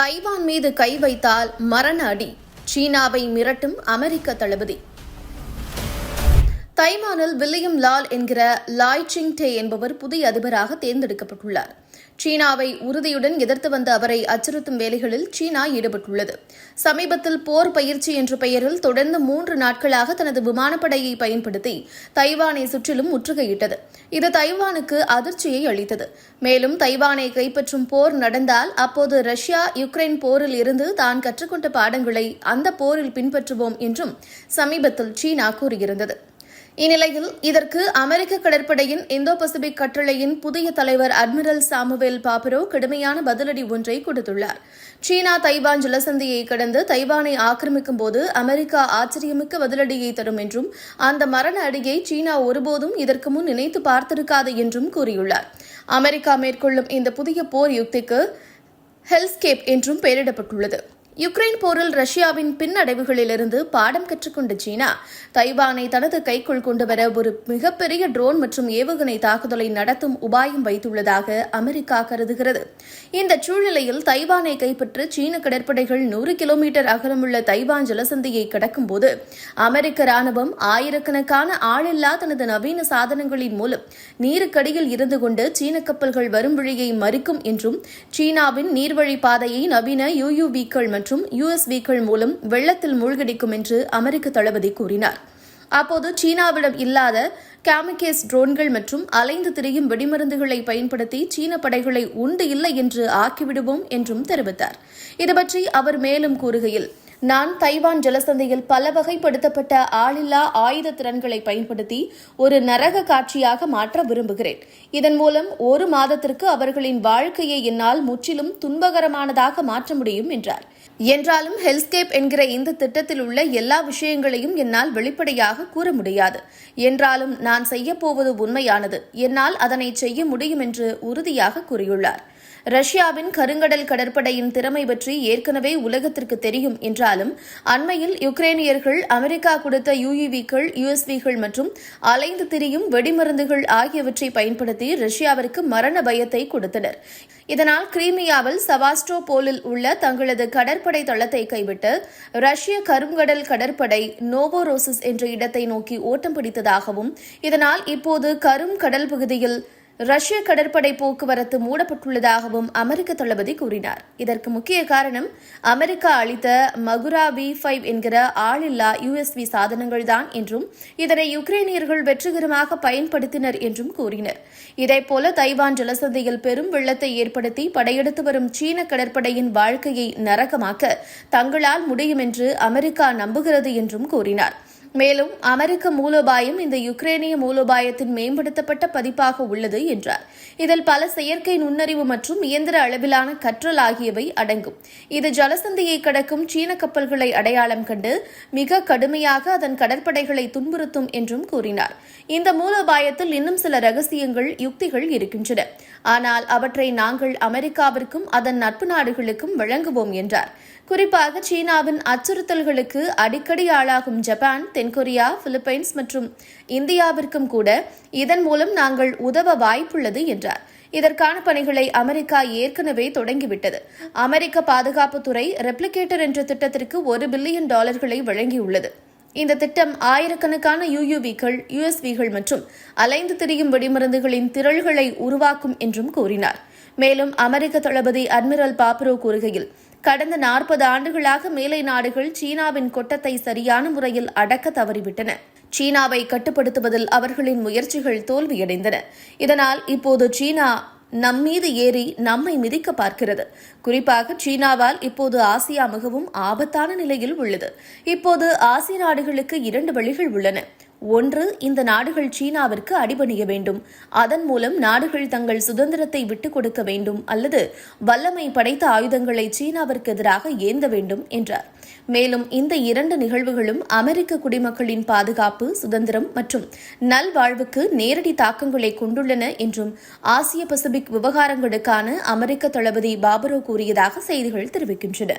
Taiwan மீது கை வைத்தால் மரண அடி. சீனாவை மிரட்டும் அமெரிக்க தளபதி. தைவானில் வில்லியம் லால் என்கிற லாய் சிங் டே என்பவர் புதிய அதிபராக தேர்ந்தெடுக்கப்பட்டுள்ளார். சீனாவை உறுதியுடன் எதிர்த்து வந்த அவரை அச்சுறுத்தும் வேலைகளில் சீனா ஈடுபட்டுள்ளது. சமீபத்தில் போர் பயிற்சி என்ற பெயரில் தொடர்ந்து மூன்று நாட்களாக தனது விமானப்படையை பயன்படுத்தி தைவானை சுற்றிலும் முற்றுகையிட்டது. இது தைவானுக்கு அதிர்ச்சியை அளித்தது. மேலும் தைவானை கைப்பற்றும் போர் நடந்தால் அப்போது ரஷ்யா யுக்ரைன் போரில் இருந்து தான் கற்றுக்கொண்ட பாடங்களை அந்த போரில் பின்பற்றுவோம் என்றும் சமீபத்தில் சீனா கூறியிருந்தது. இந்நிலையில் இதற்கு அமெரிக்க கடற்படையின் இந்தோ பசிபிக் கட்டளையின் புதிய தலைவர் அட்மிரல் சாமுவேல் பாப்பரோ கடுமையான பதிலடி ஒன்றை கொடுத்துள்ளார். சீனா தைவான் ஜலசந்தியை கடந்து தைவானை ஆக்கிரமிக்கும் போது அமெரிக்கா ஆச்சரியமிக்க பதிலடியை தரும் என்றும் அந்த மரண அடியை சீனா ஒருபோதும் இதற்கு முன் நினைத்து பார்த்திருக்காது என்றும் கூறியுள்ளார். அமெரிக்கா மேற்கொள்ளும் இந்த புதிய போர் யுக்திக்கு ஹெல்ஸ்கேப் என்றும் பெயரிடப்பட்டுள்ளது. யுக்ரைன் போரில் ரஷ்யாவின் பின்னடைவுகளிலிருந்து பாடம் கற்றுக்கொண்ட சீனா தைவானை தனது கைக்குள் கொண்டுவர ஒரு மிகப்பெரிய ட்ரோன் மற்றும் ஏவுகணை தாக்குதலை நடத்தும் உபாயம் வைத்துள்ளதாக அமெரிக்கா கருதுகிறது. இந்த சூழ்நிலையில் தைவானை கைப்பற்ற சீன கடற்படைகள் நூறு கிலோமீட்டர் அகலமுள்ள தைவான் ஜலசந்தியை கடக்கும்போது அமெரிக்க ராணுவம் ஆயிரக்கணக்கான ஆளில்லா தனது நவீன சாதனங்களின் மூலம் நீருக்கடியில் இருந்து கொண்டு சீன கப்பல்கள் வரும் வழியை மறிக்கும் என்றும் சீனாவின் நீர்வழி பாதையை நவீன யுயுவிக்கள் மற்றும் யுஎஸ்பிக்கள் மூலம் வெள்ளத்தில் மூழ்கடிக்கும் என்று அமெரிக்க தளபதி கூறினார். அப்போது சீனாவிடம் இல்லாத கேமிகேஸ் ட்ரோன்கள் மற்றும் அலைந்து திரியும் வெடிமருந்துகளை பயன்படுத்தி சீன படைகளை உண்டு இல்லை என்று ஆக்கிவிடுவோம் என்றும் தெரிவித்தார். இதுபற்றி அவர் மேலும் கூறுகையில் நான் தைவான் ஜலசந்தையில் பல வகைப்படுத்தப்பட்ட ஆளில்லா ஆயுத திறன்களை பயன்படுத்தி ஒரு நரக காட்சியாக மாற்ற விரும்புகிறேன். இதன் மூலம் ஒரு மாதத்திற்கு அவர்களின் வாழ்க்கையை என்னால் முற்றிலும் துன்பகரமானதாக மாற்ற முடியும் என்றார். என்றாலும் ஹெல்ஸ்கேப் என்கிற இந்த திட்டத்தில் உள்ள எல்லா விஷயங்களையும் என்னால் வெளிப்படையாக கூற முடியாது. என்றாலும் நான் செய்யப்போவது உண்மையானது. என்னால் அதனை செய்ய முடியும் என்று உறுதியாக கூறியுள்ளார். ரஷ்யாவின் கருங்கடல் கடற்படையின் திறமை பற்றி ஏற்கனவே உலகத்திற்கு தெரியும் என்றாலும் அண்மையில் யுக்ரேனியர்கள் அமெரிக்கா கொடுத்த யுஇவிக்கள் யுஎஸ்விகள் மற்றும் அலைந்து திரியும் வெடிமருந்துகள் ஆகியவற்றை பயன்படுத்தி ரஷ்யாவிற்கு மரண பயத்தை கொடுத்தனர். இதனால் கிரீமியாவில் சவாஸ்டோபோலில் உள்ள தங்களது கடற்படை தளத்தை கைவிட்டு ரஷ்ய கருங்கடல் கடற்படை நோவோரோசிஸ் என்ற இடத்தை நோக்கி ஓட்டம் பிடித்ததாகவும் இதனால் இப்போது கரும் கடல் பகுதியில் ரஷ்ய கடற்படை போக்குவரத்து மூடப்பட்டுள்ளதாகவும் அமெரிக்க தளபதி கூறினார். இதற்கு முக்கிய காரணம் அமெரிக்கா அளித்த மகுரா வி ஃபைவ் என்கிற ஆளில்லா யுஎஸ்வி சாதனங்கள்தான் என்றும் இதனை யுக்ரைனியர்கள் வெற்றிகரமாக பயன்படுத்தினர் என்றும் கூறினர். இதேபோல தைவான் ஜலசந்தையில் பெரும் வெள்ளத்தை ஏற்படுத்தி படையெடுத்து வரும் சீன கடற்படையின் வாழ்க்கையை நரகமாக்க தங்களால் முடியும் என்று அமெரிக்கா நம்புகிறது என்றும் கூறினார். மேலும் அமெரிக்க மூலோபாயம் இந்த யுக்ரேனிய மூலோபாயத்தின் மேம்படுத்தப்பட்ட பதிப்பாக உள்ளது என்றார். இதில் பல செயற்கை நுண்ணறிவு மற்றும் இயந்திர அளவிலான கற்றல் ஆகியவை அடங்கும். இது ஜலசந்தியை கடக்கும் சீன கப்பல்களை அடையாளம் கண்டு மிக கடுமையாக அதன் கடற்படைகளை துன்புறுத்தும் என்றும் கூறினார். இந்த மூலோபாயத்தில் இன்னும் சில ரகசியங்கள் யுக்திகள் இருக்கின்றன. ஆனால் அவற்றை நாங்கள் அமெரிக்காவிற்கும் அதன் நட்பு நாடுகளுக்கும் வழங்குவோம் என்றார். குறிப்பாக சீனாவின் அச்சுறுத்தல்களுக்கு அடிக்கடி ஆளாகும் ஜப்பான் தென்கொரியா பிலிப்பைன்ஸ் மற்றும் இந்தியாவிற்கும் கூட இதன் மூலம் நாங்கள் உதவ வாய்ப்புள்ளது என்றார். இதற்கான பணிகளை அமெரிக்கா ஏற்கனவே தொடங்கிவிட்டது. அமெரிக்க பாதுகாப்புத்துறை ரெப்ளிகேட்டர் என்ற திட்டத்திற்கு ஒரு பில்லியன் டாலர்களை வழங்கியுள்ளது. இந்த திட்டம் ஆயிரக்கணக்கான யுயுவிகள் யுஎஸ்விகள் மற்றும் அலைந்து திரியும் வெடிமருந்துகளின் திரள்களை உருவாக்கும் என்றும் கூறினார். மேலும் அமெரிக்க தளபதி அட்மிரல் பாப்ரோ கூறுகையில் கடந்த நாற்பது ஆண்டுகளாக மேலை நாடுகள் சீனாவின் கொட்டத்தை சரியான முறையில் அடக்க தவறிவிட்டன. சீனாவை கட்டுப்படுத்துவதில் அவர்களின் முயற்சிகள் தோல்வியடைந்தன. இதனால் இப்போது சீனா நம்மீது ஏறி நம்மை மிதிக்க பார்க்கிறது. குறிப்பாக சீனாவால் இப்போது ஆசியா மிகவும் ஆபத்தான நிலையில் உள்ளது. இப்போது ஆசிய நாடுகளுக்கு இரண்டு வழிகள் உள்ளன. ஒன்று இந்த நாடுகள் சீனாவிற்கு அடிபணிய வேண்டும். அதன் மூலம் நாடுகள் தங்கள் சுதந்திரத்தை விட்டுக் கொடுக்க வேண்டும் அல்லது வல்லமை படைத்த ஆயுதங்களை சீனாவிற்கு எதிராக ஏந்த வேண்டும் என்றார். மேலும் இந்த இரண்டு நிகழ்வுகளும் அமெரிக்க குடிமக்களின் பாதுகாப்பு சுதந்திரம் மற்றும் நல்வாழ்வுக்கு நேரடி தாக்கங்களை கொண்டுள்ளன என்றும் ஆசிய பசிபிக் விவகாரங்களுக்கான அமெரிக்க தளபதி பாபரோ கூறியதாக செய்திகள் தெரிவிக்கின்றன.